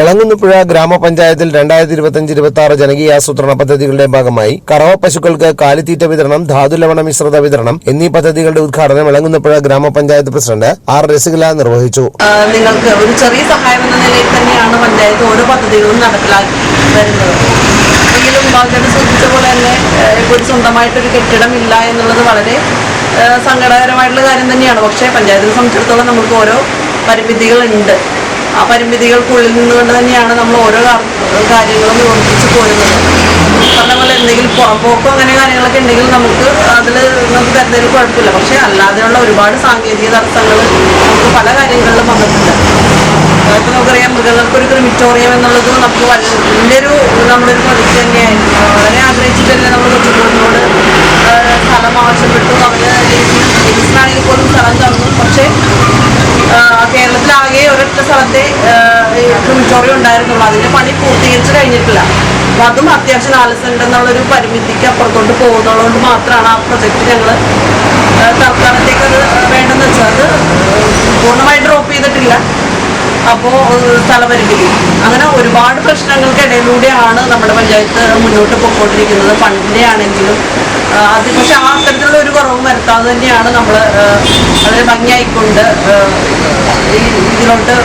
എളങ്ങുന്നുപുഴ ഗ്രാമപഞ്ചായത്തിൽ രണ്ടായിരത്തി ഇരുപത്തിയഞ്ച് ഇരുപത്തി ആറ് ജനകീയാസൂത്രണ പദ്ധതികളുടെ ഭാഗമായി കറവ പശുക്കൾക്ക് കാലിത്തീറ്റ വിതരണം ധാതുലവണ മിശ്രിത വിതരണം എന്നീ പദ്ധതികളുടെ ഉദ്ഘാടനം എളങ്ങുന്നുപുഴ ഗ്രാമപഞ്ചായത്ത് പ്രസിഡന്റ് ആർ രസികല നിർവഹിച്ചു. നിങ്ങൾക്ക് ഒരു ചെറിയ സഹായം എന്ന നിലയിൽ തന്നെയാണ് പഞ്ചായത്ത് ഓരോ പദ്ധതികളും നടപ്പിലാക്കി വരുന്നത്. എങ്കിലും ബാധ്യത സൂചിപ്പിച്ച പോലെ തന്നെ ഇപ്പോൾ സ്വന്തമായിട്ടൊരു കെട്ടിടം ഇല്ല എന്നുള്ളത് വളരെ സങ്കടകരമായിട്ടുള്ള കാര്യം തന്നെയാണ്. പക്ഷേ പഞ്ചായത്തിനെ സംബന്ധിച്ചിടത്തോളം നമുക്ക് ഓരോ പരിമിതികളുണ്ട്. ആ പരിമിതികൾക്കുള്ളിൽ നിന്നുകൊണ്ട് തന്നെയാണ് നമ്മൾ ഓരോ കാര്യങ്ങളും യോജിപ്പിച്ച് പോരുന്നത്. പറഞ്ഞ പോലെ എന്തെങ്കിലും പുറമ്പോക്കോ അങ്ങനെ കാര്യങ്ങളൊക്കെ ഉണ്ടെങ്കിൽ നമുക്ക് അതിൽ നമുക്ക് എന്തെങ്കിലും കുഴപ്പമില്ല. പക്ഷെ അല്ലാതെയുള്ള ഒരുപാട് സാങ്കേതിക തടസ്സങ്ങൾ നമുക്ക് പല കാര്യങ്ങളിലും വന്നിട്ടുണ്ട്. ഇപ്പം നമുക്കറിയാം മൃഗങ്ങൾക്കൊരു ക്രിമിറ്റോറിയം എന്നുള്ളത് നമുക്ക് വലിയൊരു നമ്മുടെ ഒരു പ്രൊജക്ട് തന്നെയായിരുന്നു. വളരെ ആഗ്രഹിച്ചിട്ട് തന്നെ നമ്മൾ ക്രിമിറ്റോറിയം ഉണ്ടായിരുന്നുള്ളൂ അതിന്റെ പണി പൂർത്തീകരിച്ച് കഴിഞ്ഞിട്ടില്ല. അപ്പൊ അതും അത്യാവശ്യം നാല് സെന്റ് എന്നുള്ളൊരു പരിമിതിക്ക് അപ്പുറത്തോട്ട് പോകുന്നതുകൊണ്ട് മാത്രമാണ് ആ പ്രൊജക്ട് ഞങ്ങൾ തൽക്കാലത്തേക്ക് അത് വേണ്ടെന്ന് വെച്ചാൽ അത് പൂർണമായി ഡ്രോപ്പ് ചെയ്തിട്ടില്ല അപ്പോൾ സ്ഥലപരിമിതി അങ്ങനെ ഒരുപാട് പ്രശ്നങ്ങൾക്കിടയിലൂടെയാണ് നമ്മുടെ പഞ്ചായത്ത് മുന്നോട്ട് പോയിക്കൊണ്ടിരിക്കുന്നത് ഫണ്ടിന്റെ ആണെങ്കിലും അത് പക്ഷെ ആ അത്തരത്തിലുള്ള ഒരു കുറവും വരുത്താതെ തന്നെയാണ് നമ്മൾ വളരെ ഭംഗിയായിക്കൊണ്ട് ഇതിലോട്ട്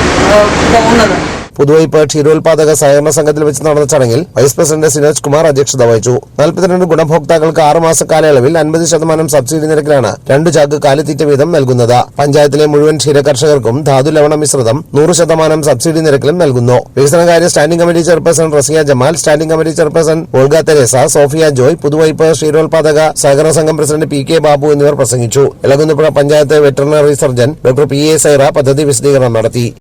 പോകുന്നത്. പുതുവൈപ്പ് ക്ഷീരോത്പാദക സഹകരണ സംഘത്തിൽ വെച്ച് നടന്ന ചടങ്ങിൽ വൈസ് പ്രസിഡന്റ് സിനോജ് കുമാർ അധ്യക്ഷത വഹിച്ചു. നാൽപ്പത്തിരണ്ട് ഗുണഭോക്താക്കൾക്ക് ആറുമാസ കാലയളവിൽ അൻപത് ശതമാനം സബ്സിഡി നിരക്കിലാണ് രണ്ടു ചാക്ക് കാലിത്തീറ്റ വീതം നൽകുന്നത്. പഞ്ചായത്തിലെ മുഴുവൻ ക്ഷീര കർഷകർക്കും ധാതു ലവണ മിശ്രിതം നൂറ് ശതമാനം സബ്സിഡി നിരക്കിലും നൽകുന്നു. വികസനകാര്യ standing committee chairperson Rasiya Jamal standing committee chairperson Olga Theresa Sophia Joy Puthuvype ക്ഷീരോത്പാദക സഹകരണ സംഘം പ്രസിഡന്റ് പി കെ ബാബു എന്നിവർ പ്രസംഗിച്ചു. Elankunnapuzha panchayat veterinary surgeon doctor P A Saira പദ്ധതി വിശദീകരണം നടത്തി.